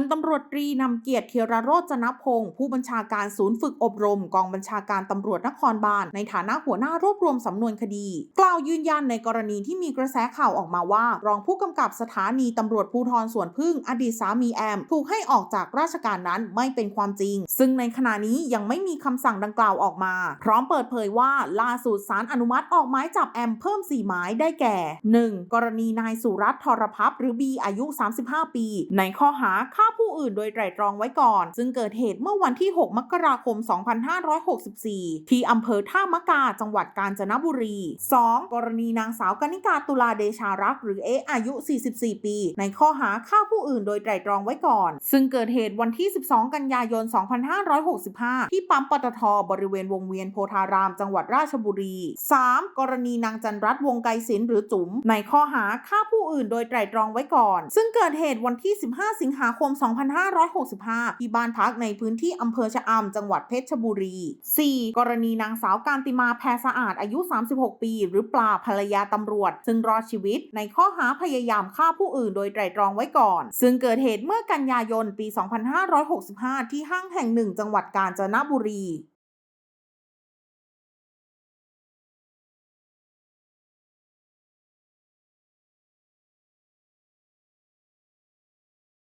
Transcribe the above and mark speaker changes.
Speaker 1: ลตำรวจตรีนำเกียรติเทียรโรจนพงศ์ผู้บัญชาการศูนย์ฝึกอบรม กองบัญชาการตำรวจนครบาลในฐานะหัวหน้ารวบรวมสำนวนคดี กล่าวยืนยันในกรณีที่มีกระแสข่าวออกมาว่า รองผู้กำกับสถานีตำรวจภูธรสวนพึ่ง อดีตสามีแอม ถูกให้ออกจากราชการนั้นไม่เป็นความจริง ซึ่งในขณะนี้ยังไม่มีคำสั่งดังกล่าวออกมา พร้อมเปิดเผยว่าล่าสุดสารอนุมัติออกหมายจับแอมเพิ่ม 4 หมายได้แก่ 1. กรณีนายสุรัตน์ทรพับหรือบีอายุ 35 ปี ในข้อหาฆ่าาผู้อื่นโดยไตร่ตรองไว้ก่อน ซึ่งเกิดเหตุเมื่อวันที่ 6 มกราคม 2564 ที่อำเภอท่ามะกาจังหวัดกาญจนบุรี 2. กรณีนางสาวกนิกาตุลาเดชารักหรือเออายุ 44 ปี ในข้อหาฆ่าผู้อื่นโดยไตร่ตรองไว้ก่อน ซึ่งเกิดเหตุวันที่ 12 กันยายน 2565 ที่ปั๊มปตทบริเวณวงเวียนโพธาราม จังหวัดราชบุรี 3. กรณีนางจันรัตน์วงไกรศิลป์หรือจุ๋มในข้อหาฆ่าผู้อื่นโดยไตร่ตรองไว้ก่อน ซึ่งเกิดเหตุวันที่ 15 สิงหาคม2565 ที่บ้านพักในพื้นที่อำเภอชะอำจังหวัดเพชรบุรี 4. กรณีนางสาวการติมาแพรสะอาดอายุ 36 ปี หรือปลาภรรยาตำรวจ ซึ่งรอดชีวิตในข้อหาพยายามฆ่าผู้อื่นโดยไตรตรองไว้ก่อน ซึ่งเกิดเหตุเมื่อกันยายนปี 2565 ที่ห้างแห่งหนึ่งจังหวัดกาญจนบุรี